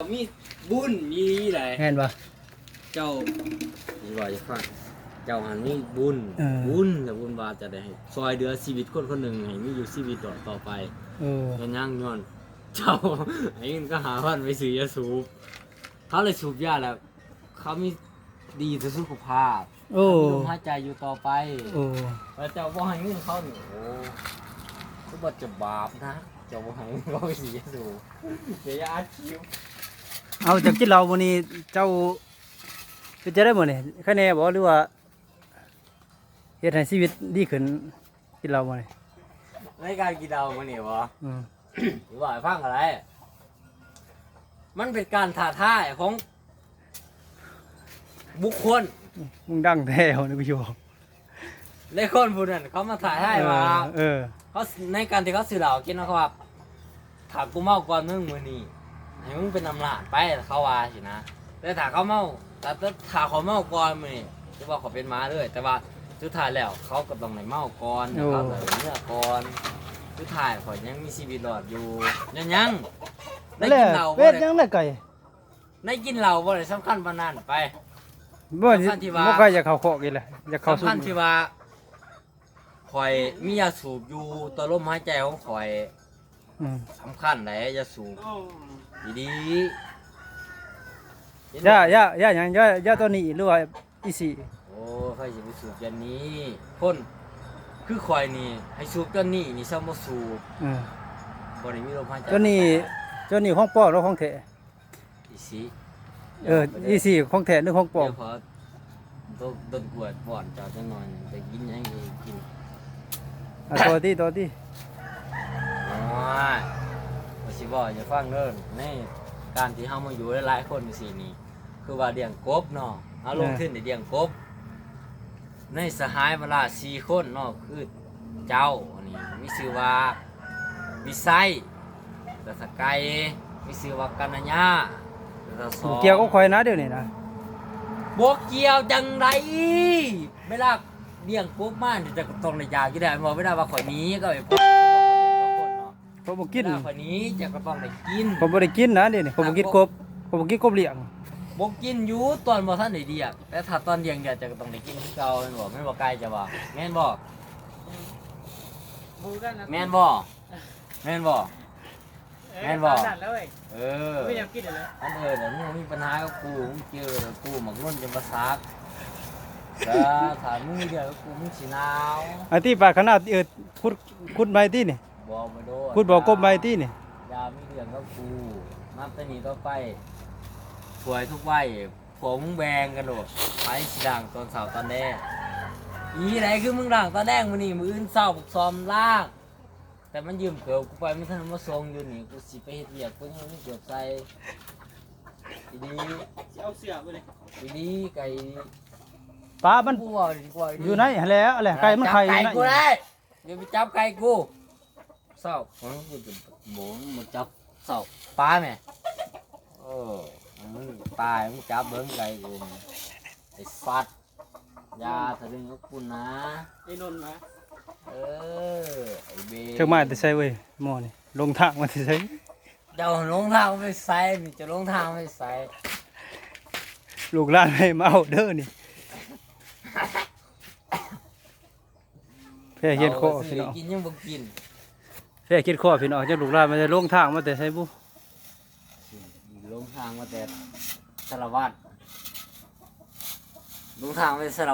มีบุญมีไหนแม่นบ่ เจ้านี่ว่าจะฟังเจ้าหันมีบุญเออ บุญแต่บุญว่าจะได้ให้ซอยเดือชีวิตคนคนหนึ่งให้มีอยู่ชีวิตต่อต่อไปเออเงินย่างย้อน เจ้า ไอ้เงินก็หาพันไปซื้อยาสูบเขาเลยสูบยาแล้ว เขามีดีต่อสุขภาพโอ้มีลมหายใจอยู่ต่อไปโอ้แล้วเจ้าบ่ให้เงินเขานี่โอ้ก็บ่จะบาปนะเจ้าบ่ให้เงินเขาไปซื้อยาสูบเสียอาชีพ เอาจากกินเหล้ามื้อนี้เจ้าเป็นจะได้บ่นี่คะแนนบ่หรือว่าเฮ็ดให้ชีวิตดีขึ้นกินเหล้าบ่นี่ในการกินเอามันนี่วะอืมหรือว่าให้ฟังอะไร มันเป็นการท้าทายของ บุคคล มึงดังแท้นี่กูอยู่ในคนผู้นั้นเขามาถ่ายให้มาเออเขาในการที่เขาสื่อเหล่ากินนะครับว่าถามกูเมาก่อนมึงมือนี้ ให้มึงเป็นนำหลานไปเขาว่าสินะแต่ถ้าเขาเมาแต่ถ้าเขาเมาก่อนมือนี้จะว่าเขาเป็นม้าเลยแต่ว่าสุดท้ายแล้วเขาก็ต้องในเมาก่อนเขาก็เนื้อก่อนสุดท้ายเขายังมีชีวิตรอดอยู่ยังยังได้แล้กิวนเหล้าเป็บ่ดได้ยังได้ไก่ได้กินเหล้าบ่ได้สำคัญปานนั้นไป บ่สิสำคัญที่ว่า บ่ค่อยอยากเข้าคอกอีกแล้วอยากเข้าสำสู่คัญที่ว่าข่อยมียาสูบอยู่ตัวลมหายใจของข่อย อืมสำคัญไหนยาสูบดีๆย่าย่าย่าหยังย่าย่าตัวนี้หรือว่าอีสี่โอ้ใครจะไปสูบยันนี้คนคือข่อยนี่ให้สูบตัวนี้นี่ซ้ำบ่สูบเออบ่ได้มีลมหายใจตัวนี้ตัวนี้ของปลอมหรือของแท้อีสิเอออีสี่ของแท้หรือของปลอมเดี๋ยวขอต้นต้นกวดบ่อนจอดจังหน่อยหนึ่งจะกินหยังอีกกิน อะตัวที่ตัวที่ โอ้ยบ่สิบอกอย่าฟังเด้อในการที่เฮามาอยู่หลายๆคนจังซี่นี่คือว่าเลี้ยงกบเนาะเอาลงทุนในเลี้ยงกบ ในสหายเวลาสี่คนเนาะคือเจ้าอันนี้มีชื่อว่าวิไซตะสกายมีชื่อว่ากัญญาตะสอเกี่ยวกับข่อยนะเดี๋ยวนี้นะบวกเกี่ยวจังไรเวลาเลี้ยงกบมาเนี่ยจะต้องในยากี่ได้บอกไม่ได้ว่าข่อยหนี้ก็ไปพบคนเนาะ ผมบ่กินเวลาข่อยหนี้จะก็ต้องได้กินผมบ่ได้กินนะเดี๋ยวนี้ผมบ่กินกบผมบ่กินกบเลี้ยงบกกินอยู่ตอนบ่ท่านได้เดียกแต่ถ้าตอนเลี้ยงเดียกจะก็ต้องได้กินคือเก่าแม่นบ่แม่นบ่ไกลจะว่าแม่นบ่บูกันนะแม่นบ่แม่นบ่แม่นบ่สั่นแล้วเว้ยเออไม่อยากกินเลยอันเออเดี๋ยวมึงมีปัญหากับกูมึงเจอแล้วกูหมักนุ่นจะมาซักเออถ้ามึงมีเดียวกับกูมึงสิหนาวอันที่ปลาขนาดเออขุดขุดใบที่นี่ บ่มาโดนขุดบ่อกบใบที่นี่อยามีเรื่องกับกูนับแต่นี้ต่อไปถวยทุกใบผมงแบงกันโดดไปสิด่างตอนเสาร์ตอนแรกอีไหนคือมึงด่างตอนแรกมื้อนี้มื้ออื่นเช้าบุกซ้อมล่างแต่มันยืมเกือบกูไปมันทันมาส่งอยู่นี่กูสิไปเฮ็ดเวียกกูยังไม่เกือบใส่ดีเอาเสือไปเลยดีดีไก่ปลามันกูว่าดีกว่าอยู่ไหนหั่นแหล้วอะไรไก่มันไข่อจับยู่ไก่ไหนกูได้เดี๋ยวไปจับไก่กู เศร้าของกูจะหมูมาจับเศร้าปลาแม่เออมึงตายมึงจับเบิ้งไก่กูไอ้สัตว์อยาทะลึ่งกับกูนะไอ้นนท์มาเออไอ้เบเชิงมาแต่ใส่เว้ยหม้อนี่ลงทางมาแต่ใส่เดี๋ยวลงทางไปใส่มีจะลงทางไปใส่ลูกหลานให้มาเอาเด้อนี่แพ้เฮ็ดคอเอาพี่สิน้องกินยังบ่กิน แพ้เฮ็ดคอพี่น้องจะหลูกหลานมันจะลงทางมาแต่ใช่บุลงทางมาแต่สารวัตรลงทางไปสาร